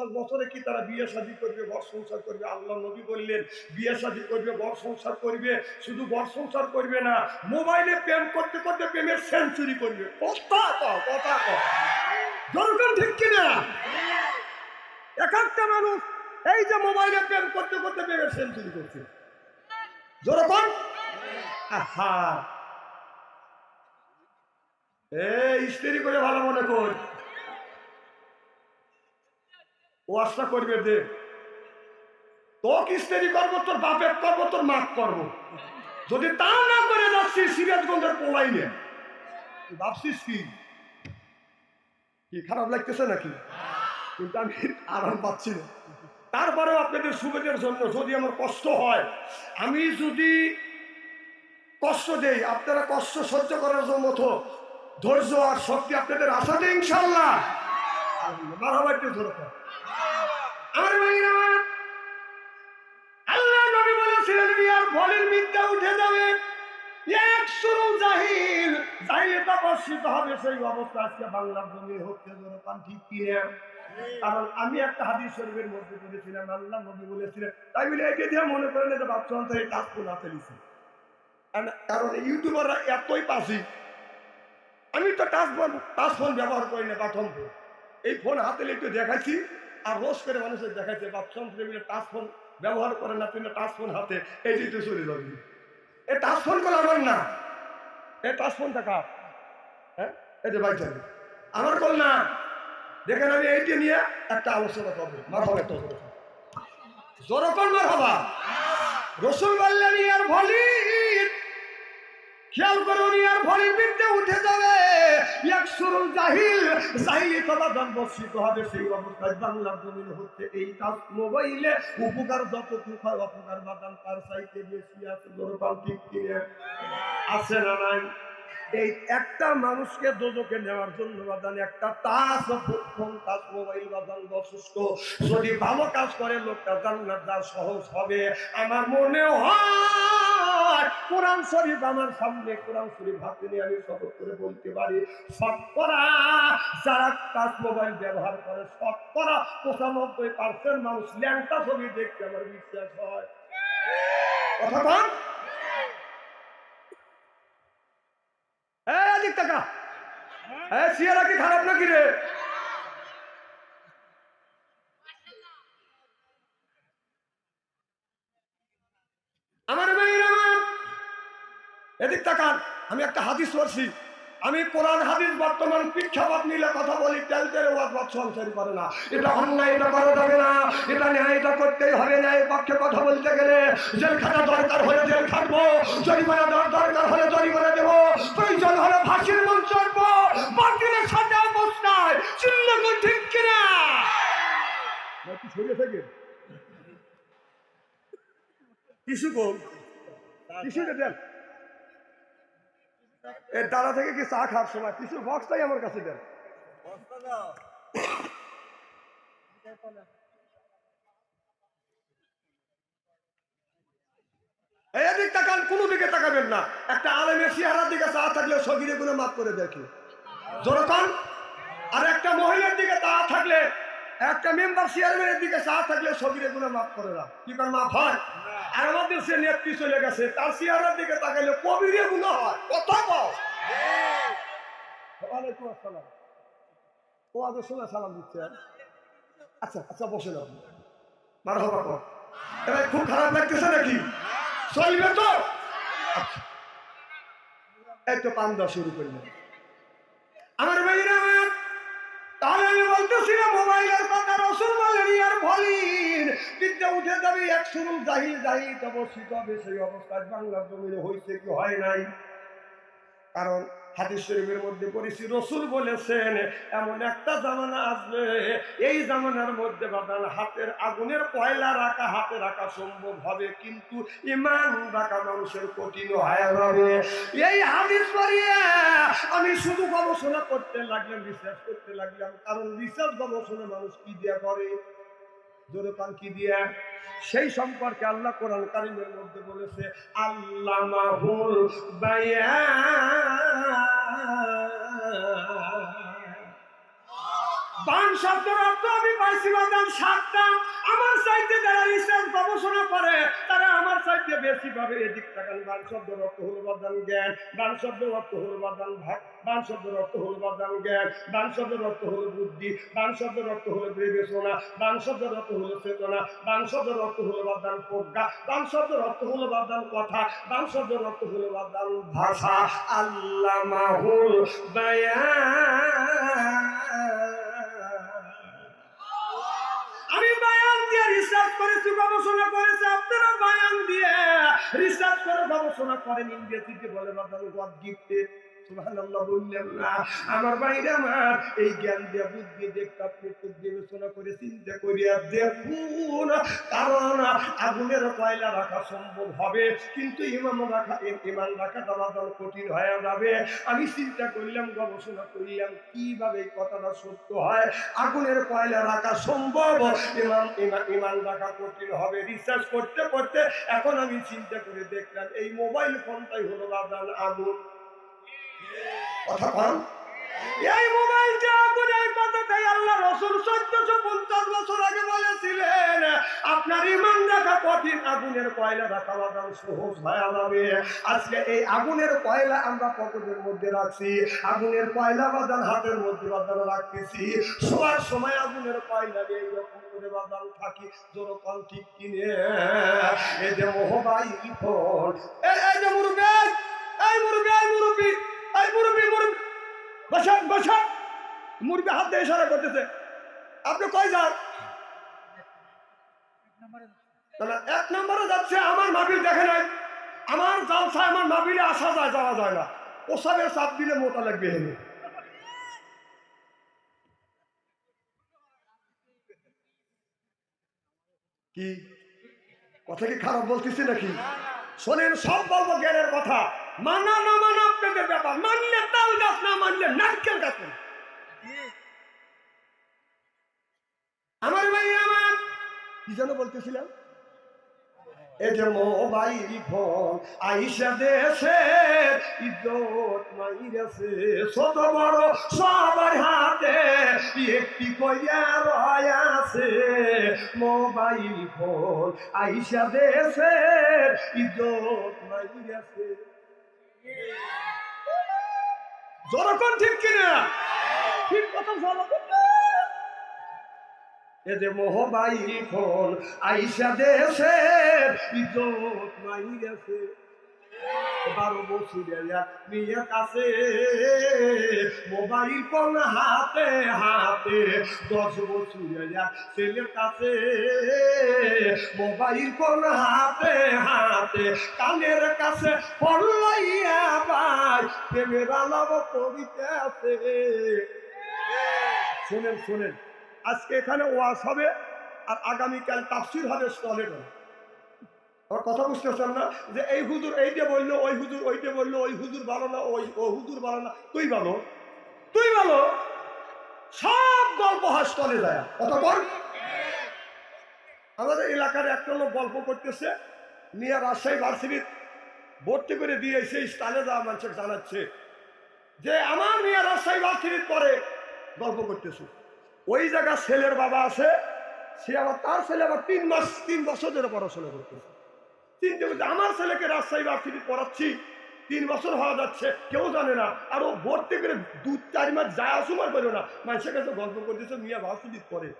দশ বছরে কি তারা বিয়ে শাদী করবে ঘর সংসার করবে? আল্লাহ নবী বললেন, বিয়ে শাদী করবে ঘর সংসার করবে, শুধু ঘর সংসার করবে না, মোবাইলে প্রেম করতে করতে প্রেমের সেঞ্চুরি করবে। ঠিক কিনা? এক একটা মানুষ এই যে মোবাইলে প্রেম করতে করতে প্রেমের সেঞ্চুরি করছে। আহা। এই স্ত্রী করে ভালো মনে কর। ওয়াশটা করবে দে। তোকে স্ত্রী করব, তোর বাপের করব, তোর মাক করব। যদি তা না করে যাচ্ছি, সিরাজগঞ্জের পোলাই নে ভাবছিস কি? কি খারাপ লাগতেছে নাকি? কিন্তু আমি আরাম পাচ্ছি না। তারপরেও আপনাদের সুবিধার জন্য যদি আমার কষ্ট হয়, আমি যদি কষ্ট দেই, আপনারা কষ্ট সহ্য করার জন্য মতো ধৈর্য আর শক্তি আপনাদের আশাতে ইনশাল্লাহ আল্লাহ বলেছিলেন সেই অবস্থা কারণ আমি একটা পড়েছিলাম আল্লাহ দিয়ে মনে কারণ ইউটিউবাররা এতই পাশি আমি তো টাচ ফোন টাচ ফোন ব্যবহার করি না তো। এই ফোন হাতে একটু দেখাচ্ছি আর রোজ করে মানুষের দেখাচ্ছে বাপসন টেবিলে টাচ ফোন ব্যবহার করে না তুমি টাচ ফোন হাতে, এই তুই চলে যাবি। এ টাচ ফোন করে আমার না। এ টাচ ফোন টাকা হ্যাঁ? এই যে যাবে আমার কল না। দেখেন আমি এইটি নিয়ে একটা আলোচনা করব। হবে তো জোরকন মার হবা। রসুল বললেন, ইয়ার ভলির খেয়াল করুন ইয়ার ভলির বিদ্যে উঠে যাবে। এক সুরুল জাহিল, জাহিলি তবা বর্ষিত হবে, সেই অবস্থায় বাংলার জমিন হচ্ছে এই কাজ। মোবাইলে উপকার যতটুকু হয়, অপকার বাদাম তার সাইতে বেশি আছে জোরকাল ঠিক কিনে? আছে না নাই? এই একটা মানুষকে দোজকে নেওয়ার জন্য বাদান একটা তাস ফোন তাস মোবাইল বাদান যথেষ্ট যদি ভালো কাজ করে, লোকটা জান্নাত যা সহজ হবে। আমার মনে হয় কোরআন শরীফ আমার সামনে, কোরআন শরীফ হাতে নিয়ে আমি শপথ করে বলতে পারি, শতকরা যারা টাচ মোবাইল ব্যবহার করে, শতকরা পঁচানব্বই পার্সেন্ট মানুষ ল্যাংটা ছবি দেখতে আমার বিশ্বাস হয়। কথা এই টাকা এই সিয়ারা কি খারাপ নাকি রে আমার মেয়ের আমার এদিক তাকান, আমি একটা হাদিস পড়ছি। আমি কোরআন, হাদিস বর্তমান পিক্ষাবাদ নিলে কথা বলি তেল ওয়াজ বাদ সংসারই করে না। এটা অন্যায়, এটা করা যাবে না। এটা ন্যায়, এটা করতেই হবে না। এই পক্ষে কথা বলতে গেলে জেল খাটা দরকার হলে জেল খাটবো, জরিমানা দেওয়ার দরকার হলে জরিমানা দেবো, প্রয়োজন হলে ফাঁসির মন চড়বো বাতিলের সাথে অবস্থায় চিল্লাকে ঠিক কিনা? সরিয়ে কিছু কম কিছু দেন। এর দ্বারা থেকে কি চা খাওয়ার সময়? কিছু আমার কাছে দেন। কোনো দিকে তাকাবেন না। একটা আলেমের চেহারার দিকে চা থাকলে সগিরে গুলো মাফ করে দেখি জোরকান আর একটা মহিলার দিকে তা থাকলে, একটা মেম্বার চেয়ারম্যানের দিকে চা থাকলে সগিরে গুলো মাফ করে না কি করে মাফ হয়? আর আমাদের সে নেত্রী চলে গেছে, তার চেহারার দিকে তাকাইলে কবিরে গুলো হয়। কথা আসসালাম। ও আদের সালাম দিচ্ছেন আচ্ছা আচ্ছা বসে যাও মার হবার পর এবার খুব খারাপ লাগতেছে নাকি? চলবে তো? আচ্ছা। তো পান দেওয়া শুরু করলেন আমার ভাইরা, তাহলে আমি বলতেছিলাম, মোবাইলের ইয়ার হবে। কারণ হাদিস শরীফের মধ্যে পড়েছি, রসুল বলেছেন, এমন একটা জামানা আসবে, এই জামানার মধ্যে বাদান হাতের আগুনের পয়লা রাখা হাতে রাখা সম্ভব হবে। কিন্তু ইমান রাখা মানুষের কঠিন হয়ে যাবে। এই হাদিস পড়িয়ে আমি শুধু গবেষণা করতে লাগলাম রিসার্চ করতে লাগলাম। কারণ রিসার্চ গবেষণা মানুষ কি দিয়া করে? জোরে দিয়া। সেই সম্পর্কে আল্লাহ কোরআন কারিমের মধ্যে বলেছে আল্লাহ বান শব্দের অর্থ আমি পাইছি বাদাম সাতটা আমার চাইতে যারা রিসার্চ গবেষণা করে তারা আমার চাইতে বেশি ভাবে এদিক তাকান বান শব্দের অর্থ হলো বাদাম জ্ঞান বান শব্দের অর্থ হলো বাদাম ভাগ বান শব্দের অর্থ হলো বাদাম জ্ঞান বান শব্দের অর্থ হলো বুদ্ধি বান শব্দের অর্থ হলো বিবেচনা বান শব্দের অর্থ হলো চেতনা বান শব্দের অর্থ হলো বাদাম প্রজ্ঞা বান শব্দের অর্থ হলো বাদাম কথা বান শব্দের অর্থ হলো বাদাম ভাষা আল্লাহ মাহুল আমি বায়ান দিয়ে রিসার্চ করেছি, গবেষণা করেছি, আপনারা বায়ান দিয়ে রিসার্চ করে গবেষণা করেন ইংরেজিতে বলে গড গিফটেড আমার বাইরে আমার এই জ্ঞান দিয়ে, বুদ্ধি দেখতে আপনি একটু বিবেচনা করে চিন্তা করিয়া দেখুন, কারণ আগুনের কয়লা রাখা সম্ভব হবে, কিন্তু ইমান রাখা, ইমান রাখাটা বাদাম কঠিন হয়ে যাবে। আমি চিন্তা করলাম, গবেষণা করলাম, কীভাবে কথাটা সত্য হয়? আগুনের কয়লা রাখা সম্ভব? ইমান ইমান রাখা কঠিন হবে। রিসার্চ করতে করতে এখন আমি চিন্তা করে দেখলাম, এই মোবাইল ফোনটাই হলো বাদান আগুন। কথা কন। এই মোবাইলটা আগুন এই কথাটাই আল্লাহ রসুল চোদ্দশো পঞ্চাশ বছর আগে বলেছিলেন, আপনার ইমান রাখা কঠিন, আগুনের কয়লা রাখা বাদাম সহজ হয়ে যাবে আজকে এই আগুনের কয়লা আমরা পকেটের মধ্যে রাখছি, আগুনের কয়লা বাদান হাতের মধ্যে বাদান রাখতেছি। শোয়ার সময় আগুনের কয়লা এইরকম করে বাদান থাকি যখন ঠিক কিনে। এই যে মোহবাইল ফোন, এই যে মুরব্বী এই মুরব্বী এই বসান বসান। মুরব্বী হাত দিয়ে ইশারা করতেছে। আপনি কই যান? এক নম্বরে যাচ্ছে, আমার মাবিল দেখে নাই। আমার জালসা আমার মাবিলে আসা যায়, যাওয়া যায় না। ওসবের চাপ দিলে মোটা লাগবে হেনে কি? কথা কি খারাপ বলতেছি নাকি? শোনেন, সব বলব জ্ঞানের কথা। মানা না মানা আপনাদের ব্যাপার। মানলে তাল গাছ, না মানলে নারকেল গাছ না। আমার ভাই, আমার। কি যেন বলতেছিলাম? এই যে মোবাইল ফোন আইসা দেশে, ইজ্জত মাইরেছে। ছোট, বড় সবার হাতে একটি কইয়া রয় আছে। মোবাইল ফোন আইসা দেশে, ইজ্জত মাইরেছে। জনগণ ঠিক কিনা ঠিক কথা জনগণ। এ যে মোহবাইল ফল আইসা দেশে ইজত নাই গেছে বারো বছরের এক মেয়ের কাছে। মোবাইল ফোন হাতে হাতে দশ বছরের এক ছেলের কাছে। মোবাইল ফোন হাতে হাতে কানের কাছে পড়লাইয়া ভাই প্রেমের আলাপ কবিতে আছে শোনেন শোনেন, আজকে এখানে ওয়াজ হবে আর আগামীকাল তাফসির হবে স্টলে আমার কথা বুঝতেছেন না? যে এই হুজুর এইটা বলল, ওই হুজুর ওইটা বলল, ওই হুজুর ভালো না, ওই, ও হুজুর ভালো না। তুই ভালো? তুই ভালো? সব গল্প স্টলে যায়। কথা বল আমাদের এলাকার একটা লোক গল্প করতেছে, নিয়ে রাজশাহী ভার্সিটির ভর্তি করে দিয়ে সেই স্টাইলে যাওয়া মানুষের জানাচ্ছে যে, আমার মেয়ে রাজশাহী ভার্সিটির পরে গল্প করতেছে। ওই জায়গা ছেলের বাবা আছে, সে আবার তার ছেলে আবার তিন মাস, তিন বছর ধরে পড়াশোনা করতেছে। চিন্তা আমার ছেলেকে রাজশাহী ভার্সিটি পড়াচ্ছি। তিন বছর হওয়া যাচ্ছে, কেউ জানে না। আর ও ভর্তি করে দু চার মাস যায় আসুমার করো না। মানুষের কাছে গল্প করতেছে, মিয়া ভার্সিটি পড়ে।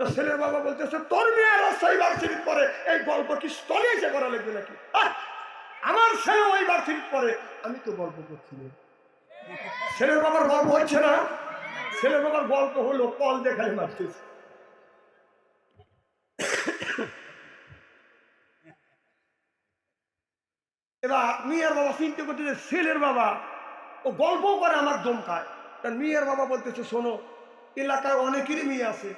তো ছেলের বাবা বলতেছে, তোর মেয়ে রাজশাহী ভার্সিটি পড়ে, এই গল্প কি স্থলে এসে করা লাগবে নাকি! আমার ছেলে ওই ভার্সিটি পড়ে। আমি তো গল্প করছি। ছেলের বাবার গল্প হচ্ছে না। ছেলের বাবার গল্প হলো, কল দেখাই মারতেছে। এবার মেয়ের বাবা চিন্তা করতেছে ছেলের বাবা ও গল্প করে আমার দমকায়। তার মেয়ের বাবা বলতেছে শোনো এলাকায় অনেকেরই মেয়ে আছে।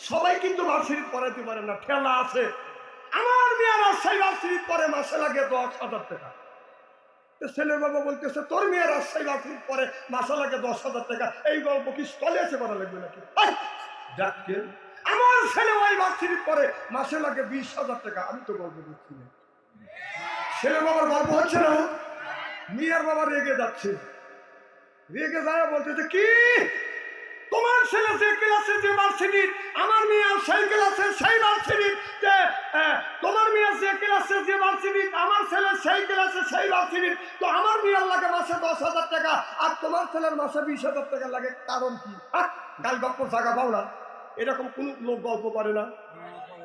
সবাই কিন্তু ভার্সিটি পড়াতে পারে না ঠেলা আছে। আমার মেয়ে রাজশাহী ভার্সিটি পরে মাসে লাগে দশ হাজার টাকা। ছেলের বাবা বলতেছে তোর মেয়ে রাজশাহী ভার্সিটি পরে মাসে লাগে দশ হাজার টাকা। এই গল্প কি স্থলে এসে করা লাগবে নাকি! আমার ছেলে ওই ভার্সিটি পরে মাসে লাগে বিশ হাজার টাকা। আমি তো গল্প করছি না। ছেলে বাবার গল্প হচ্ছে না মেয়ের বাবা রেগে যাচ্ছে। রেগে যায় বলতেছে, কি? তোমার ছেলে যে ক্লাসে যে ভার্সিটির আমার মেয়ে সেই ক্লাসে সেই ভার্সিটির যে তোমার মেয়ে যে ক্লাসে যে ভার্সিটির আমার ছেলে সেই ক্লাসে সেই ভার্সিটির তো আমার মেয়ের লাগে মাসে দশ হাজার টাকা, আর তোমার ছেলের মাসে বিশ হাজার টাকা লাগে, কারণ কি? গাল গপ্প জায়গা পাও না। এরকম কোন লোক গল্প করে না।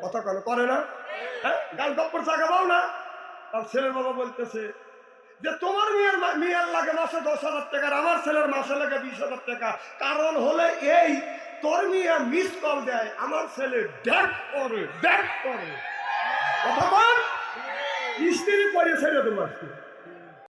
কথা করে না? হ্যাঁ? গাল গপ্পর জায়গা পাও না? তার ছেলের বাবা বলতেছে যে তোমার মেয়ের মেয়ের লাগে মাসে দশ হাজার টাকা আমার ছেলের মাসে লাগে বিশ হাজার টাকা। কারণ হলে এই তোর মেয়ে মিস কল দেয়, আমার ছেলে ড্যাক করে ড্যাক করে। কথা বল স্ত্রী করে ছেড়ে তোমার